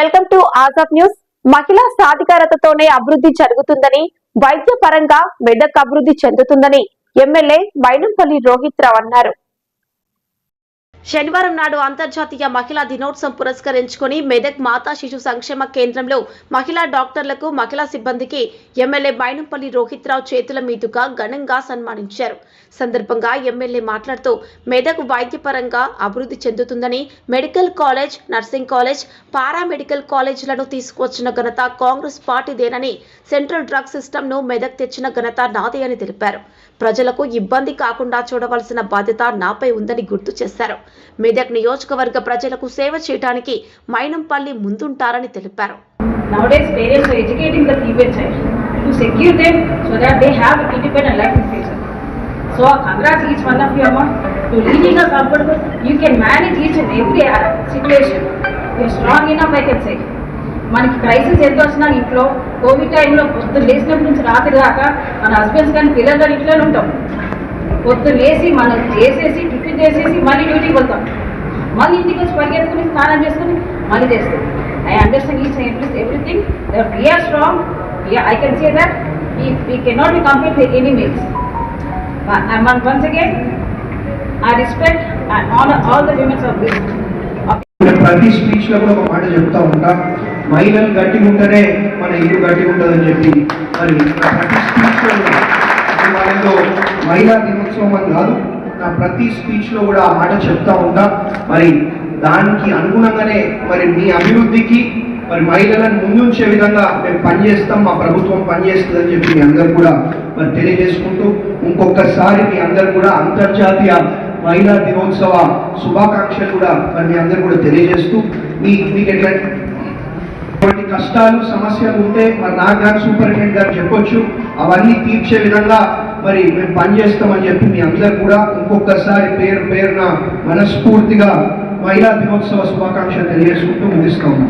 Welcome to Azad news. మహిళా సాధికారతతోనే అభివృద్ధి జరుగుతుందని వైద్య పరంగా మెదక్ అభివృద్ధి చెందుతుందని ఎమ్మెల్యే మైనంపల్లి రోహిత్ రావు అన్నారు. శనివారం నాడు అంతర్జాతీయ మహిళా దినోత్సవం పురస్కరించుకొని మెదక్ మాతా శిశు సంక్షేమ కేంద్రంలో మహిళా డాక్టర్లకు మహిళా సిబ్బందికి ఎమ్మెల్యే మైనంపల్లి రోహిత్ రావు చేతుల మీదుగా ఘనంగా సన్మానించారు. సందర్భంగా ఎమ్మెల్యే మాట్లాడుతూ మెదక్ వైద్యపరంగా అభివృద్ధి చెందుతుందని medical college nursing college paramedical కాలేజీలను తీసుకువచ్చిన ఘనత కాంగ్రెస్ పార్టీదేనని సెంట్రల్ డ్రగ్ సిస్టమ్ను మెదక్ తెచ్చిన ఘనత నాదే అని తెలిపారు. ప్రజలకు ఇబ్బంది కాకుండా చూడవలసిన బాధ్యత నాపై ఉందని గుర్తు చేశారు. మెదక్ నియోజకవర్గ ప్రజలకు సేవ చేయడానికి మైనంపల్లి ముందుంటారని తెలిపారు. మనకి క్రైసిస్ ఎంత వచ్చినా ఇంట్లో కోవిడ్ టైంలో పొద్దు లేచినప్పటి నుంచి రాత్రి దాకా మన హస్బెండ్స్ కానీ పిల్లలు కానీ ఇంట్లోనే ఉంటాం. పొద్దు లేసి మనం చేసేసి టిఫిన్ చేసేసి మళ్ళీ డ్యూటీకి వెళ్తాం. మళ్ళీ ఇంటికి వచ్చి పరిగెత్తుకుని స్నానం చేసుకుని మళ్ళీ చేస్తాం I understand each every everything we are strong I can say that we can not be compare with any meals once again I respect all all the women's of this ప్రతి స్పీచ్లో కూడా ఒక మాట చెప్తా ఉంటా మహిళలు గట్టిగా ఉంటేనే మన ఇల్లు గట్టిగా ఉంటుందని చెప్పి. మరి ప్రతి స్పీచ్ లో మహిళా దినోత్సవం అని కాదు నా ప్రతి స్పీచ్లో కూడా ఆ మాట చెప్తా ఉంటా మరి దానికి అనుగుణంగానే మరి మీ అభివృద్ధికి మరి మహిళలను ముందుంచే విధంగా మేము పనిచేస్తాం మా ప్రభుత్వం పనిచేస్తుందని చెప్పి మీ అందరు కూడా మరి తెలియజేసుకుంటూ ఇంకొకసారి మీ అందరు కూడా అంతర్జాతీయ మహిళా దినోత్సవ శుభాకాంక్షలు కూడా మరి మీ అందరు కూడా తెలియజేస్తూ మీ మీకు ఎట్లా కొన్ని కష్టాలు సమస్యలు ఉంటే మరి నాకు గారు సూపరింటెండెంట్ గారు చెప్పొచ్చు. అవన్నీ తీర్చే విధంగా మరి మేము పనిచేస్తామని చెప్పి మీ అందరు కూడా ఇంకొకసారి పేరు పేరున మనస్ఫూర్తిగా మహిళా దినోత్సవ శుభాకాంక్షలు తెలియజేసుకుంటూ ముగిస్తాము.